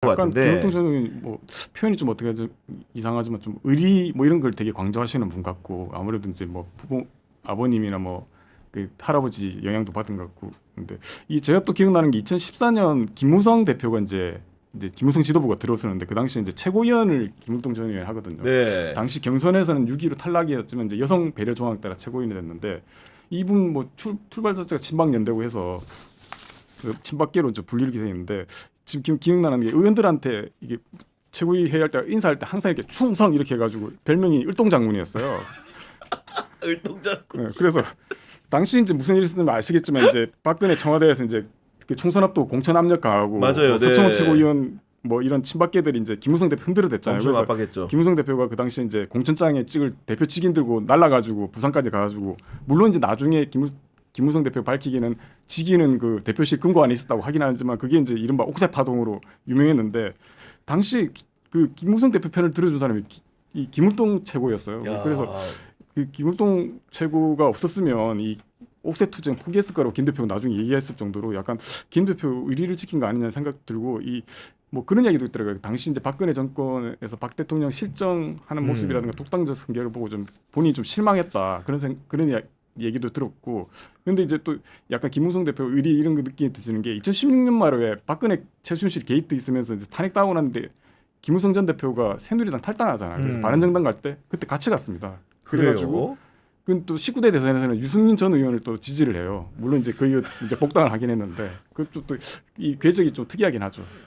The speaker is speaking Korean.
것 약간 같은데. 의원이 뭐 표현이 좀 어떻게 좀 이상하지만 좀 의리 뭐 이런 걸 되게 강조하시는 분 같고 아무래도 이제 뭐 부모 아버님이나 뭐 그 할아버지 영향도 받은 것 같고 근데 이 제가 또 기억나는 게 2014년 김무성 대표가 이제 이제 김무성 지도부가 들어서는데 그 당시 이제 최고위원을 김무동 전 의원이 하거든요. 네. 당시 경선에서는 6위로 탈락이었지만 이제 여성 배려 조항 따라 최고위원이 됐는데 이분 뭐 출, 출발 자체가 친박 연대고 해서 그 친박계로 좀 분리를 기생했는데 지금 기억, 기억나는 게 의원들한테 이게 최고위 회의할 때 인사할 때 항상 이렇게 충성 이렇게 해가지고 별명이 을동장군이었어요. 을동장. 네, 그래서 당시 이제 무슨 일이 있었는지 아시겠지만 이제 박근혜 청와대에서 이제 그 총선 앞두고 공천 압력 강하고 맞아요. 뭐 서청원 네. 최고위원 뭐 이런 친박계들이 이제 김무성 대표 흔들어댔잖아요. 그래서 압박했죠. 김우성 대표가 그 당시 이제 공천장에 찍을 대표 직인 들고 날라가지고 부산까지 가가지고 물론 이제 나중에 김우, 김우성 대표 밝히기는 직위는 그 대표실 금고 안에 있었다고 하긴 하지만 그게 이제 이른바 옥새 파동으로 유명했는데 당시 기- 그 김우성 대표 편을 들어준 사람이 기- 이 김울동 최고였어요. 야. 그래서 그 김울동 최고가 없었으면 이 옥새 투쟁 포기했을 거라고 김 대표가 나중에 얘기했을 정도로 약간 김 대표 의리를 지킨 거 아니냐 생각 들고 이 뭐 그런 이야기도 있더라고요. 당시 이제 박근혜 정권에서 박 대통령 실정하는 음. 모습이라든가 독단적 성격을 보고 좀 본인이 좀 실망했다 그런 생, 그런 이야, 얘기도 들었고 근데 이제 또 약간 김무성 대표 의리 이런 거 느낌이 드는 게 2016년 말에 박근혜 최순실 게이트 있으면서 이제 탄핵 당하고 났는데 김무성 전 대표가 새누리당 탈당하잖아요. 그래서 음. 바른정당 갈 때 그때 같이 갔습니다. 그래가지고. 그또 19대 대선에서는 유승민 전 의원을 또 지지를 해요. 물론 이제 그 이후 이제 복당을 하긴 했는데 그좀또이 궤적이 좀 특이하긴 하죠.